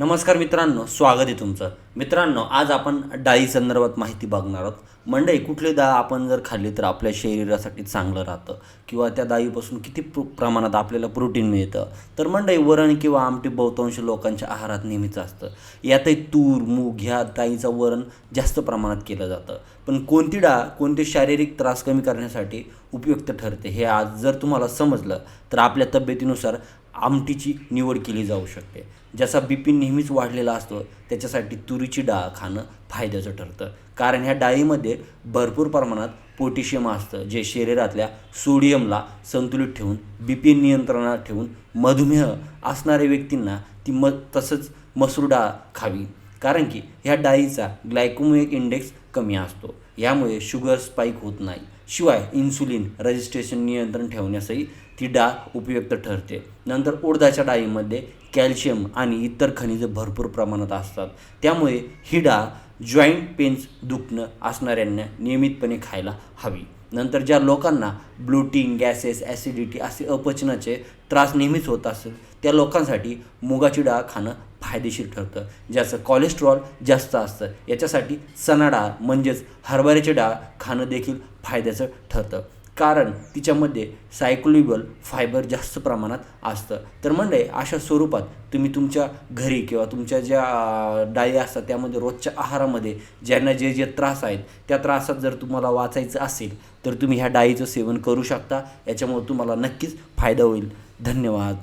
नमस्कार मित्रांनो स्वागत आहे तुमचं. मित्रांनो आज आपण डाळी संदर्भात माहिती बघणार आहोत. मंडई कुठली डाळ आपण जर खाल्ली तर आपल्या शरीरासाठी चांगलं राहतं? किंवा त्या डाळीपासून किती प्र प्रमाणात आपल्याला प्रोटीन मिळतं? तर मंडई वरण किंवा आमटी बहुतांश लोकांच्या आहारात नेहमीच असतं. यातही तूर मूग ह्या डाळीचं वरण जास्त प्रमाणात केलं जातं. पण कोणती डाळ कोणते शारीरिक त्रास कमी करण्यासाठी उपयुक्त ठरते हे आज जर तुम्हाला समजलं तर आपल्या तब्येतीनुसार आमटीची निवड केली जाऊ शकते. ज्याचा बी पी नेहमीच वाढलेला असतो त्याच्यासाठी तुरीची डाळ खाणं फायद्याचं ठरतं. कारण ह्या डाळीमध्ये भरपूर प्रमाणात पोटॅशियम असतं जे शरीरातल्या सोडियमला संतुलित ठेवून बी पी नियंत्रणात ठेवून मधुमेह असणाऱ्या व्यक्तींना ती म तसंच मसूर डाळ खावी. कारण की ह्या डाळीचा ग्लायकोमिक इंडेक्स कमी असतो. यामुळे शुगर स्पाईक होत नाही. शिवाय इन्सुलिन रजिस्ट्रेशन नियंत्रण ठेवण्यासही ती डाळ उपयुक्त ठरते. नंतर उडदाच्या डाळीमध्ये कॅल्शियम आणि इतर खनिजं भरपूर प्रमाणात असतात. त्यामुळे ही डाळ जॉईंट पेन्स दुखणं असणाऱ्यांना नियमितपणे खायला हवी. नंतर ज्या लोकांना ब्लोटिंग गॅसेस ॲसिडिटी असे अपचनाचे त्रास नेहमीच होत असेल त्या लोकांसाठी मुगाची डाळ खाणं फायदेशीर ठरतं. ज्याचं कॉलेस्ट्रॉल जास्त असतं. याच्यासाठी चणा डाळ म्हणजेच हरभऱ्याची डाळ खाणं देखील फायद्याचं ठरतं. कारण तिच्यामध्ये सायक्लोबल फायबर जास्त प्रमाणात असतं. तर म्हणजे अशा स्वरूपात तुम्ही तुमच्या घरी किंवा तुमच्या ज्या डाळी असतात त्यामध्ये रोजच्या आहारामध्ये ज्यांना जे जे त्रास आहेत त्या त्रासात जर तुम्हाला वाचायचं असेल तर तुम्ही ह्या डाळीचं सेवन करू शकता. याच्यामुळे तुम्हाला नक्कीच फायदा होईल. धन्यवाद.